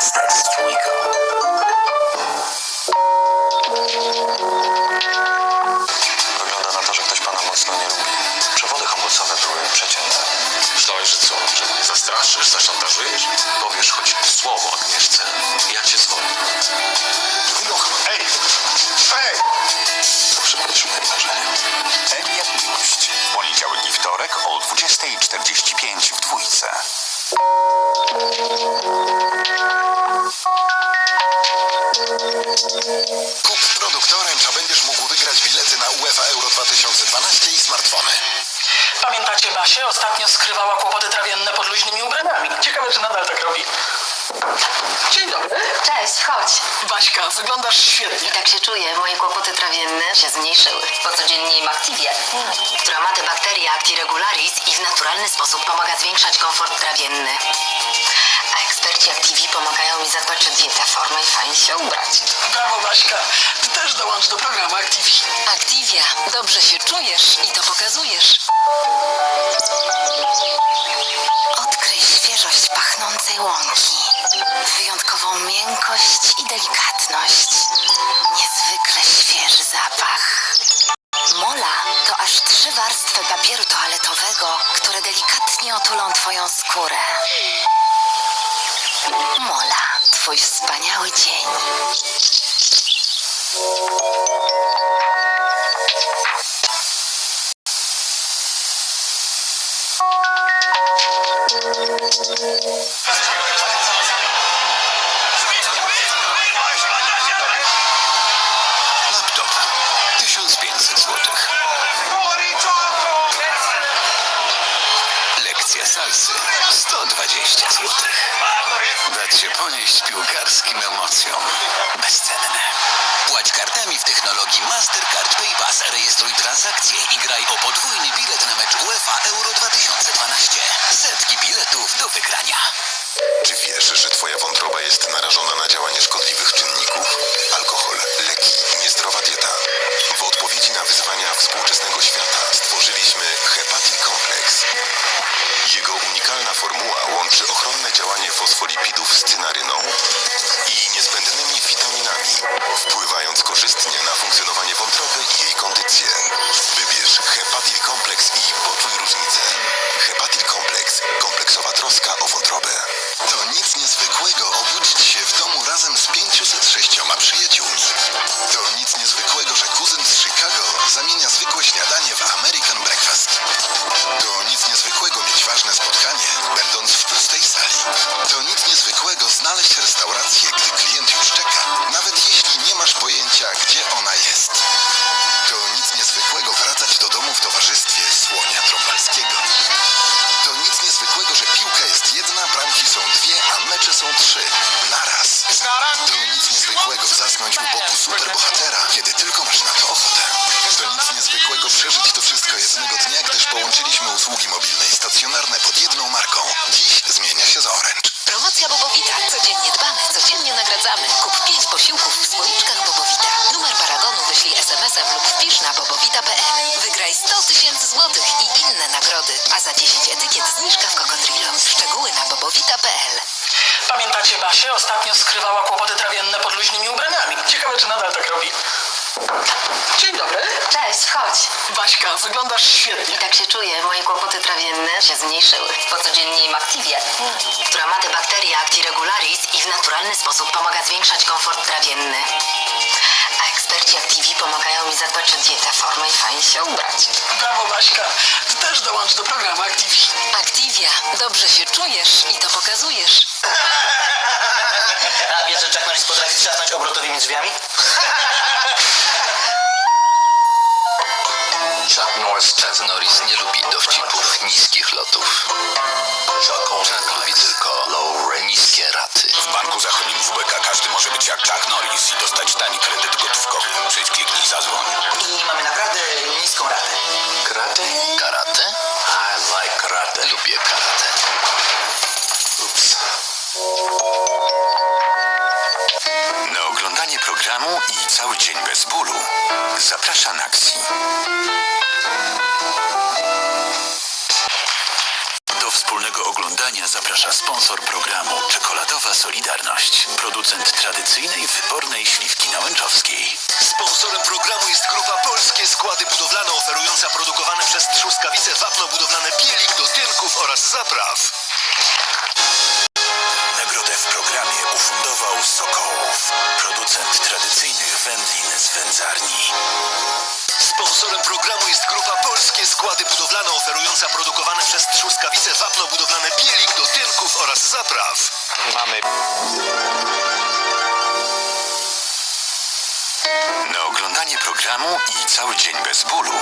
zostać z trójką. Wygląda na to, że ktoś pana mocno nie lubi. Przewody hamulcowe były przecięte. Myślałeś, że co? Że mnie zastraszysz, zaszantażujesz? Powiesz choć słowo Agnieszce, ja Cześć, chodź. Baśka, wyglądasz świetnie. I tak się czuję, moje kłopoty trawienne się zmniejszyły. Po codziennie jem Activię, która ma te bakterie Actiregularis i w naturalny sposób pomaga zwiększać komfort trawienny. A eksperci Activii pomagają mi zadbać o dietę, formę i fajnie się ubrać. Brawo, Baśka. Ty też dołącz do programu Activi. Activia, dobrze się czujesz i to pokazujesz. Odkryj świeżość pachnącej łąki. Twoją skórę. Mola, Twój wspaniały dzień. Laptop Salsy 120 zł. Dać się ponieść piłkarskim emocjom. Bezcenne. Płać kartami w technologii Mastercard PayPass. Rejestruj transakcje i graj o podwójny bilet na mecz UEFA Euro 2012. Setki biletów do wygrania. Иду в сценарий superbohatera, kiedy tylko masz na to ochotę. To nic niezwykłego przeżyć to wszystko jednego dnia, gdyż połączyliśmy usługi mobilne i stacjonarne pod jedną marką. Dziś zmienia się z Orange. Promocja Bobowita. Codziennie dbamy, codziennie nagradzamy. Kup 5 posiłków w słoiczkach Bobowita. Numer paragonu wyślij SMS-em lub wpisz na bobowita.pl. Wygraj 100 tysięcy złotych i inne nagrody. A za 10 etykiet zniżka w Cocodrillo. Szczegóły na bobowita.pl. Pamiętacie Basię? Ostatnio skrywała kłopoty trawienne Dzień dobry. Cześć, chodź. Baśka, wyglądasz I świetnie. tak się czuję, moje kłopoty trawienne się zmniejszyły. Po codziennie jem Activię, która ma te bakterie Actiregularis i w naturalny sposób pomaga zwiększać komfort trawienny. A eksperci Activii pomagają mi zadbać o dietę, formę i fajnie się ubrać. Brawo, Baśka. Ty też dołącz do programu Activi. Activia, dobrze się czujesz i to pokazujesz. dowcipów niskich lotów. Chuck lubi tylko niskie raty. W Banku Zachodnim WBK każdy może być jak Chuck Norris i dostać tani kredyt gotówkowy. Przyjdź, kliknij, zadzwoń. I mamy naprawdę niską ratę. Karate? Karate? I like karate. Lubię karate. Ups. Na oglądanie programu i cały dzień bez bólu zaprasza Naxi. Wspólnego oglądania zaprasza sponsor programu Czekoladowa Solidarność. Producent tradycyjnej, wybornej śliwki nałęczowskiej. Sponsorem programu jest grupa Polskie Składy Budowlane oferująca produkowane przez Trzuskawice wapno budowlane bielik do tynków oraz zapraw. Nagrodę w programie ufundował Sokołów. Producent tradycyjnych wędlin z wędzarni. Sponsorem programu jest grupa Polskie Składy Budowlane oferująca produkowane przez Trzuskawice wapno budowlane bielik do tynków oraz zapraw. Mamy Na oglądanie programu i cały dzień bez bólu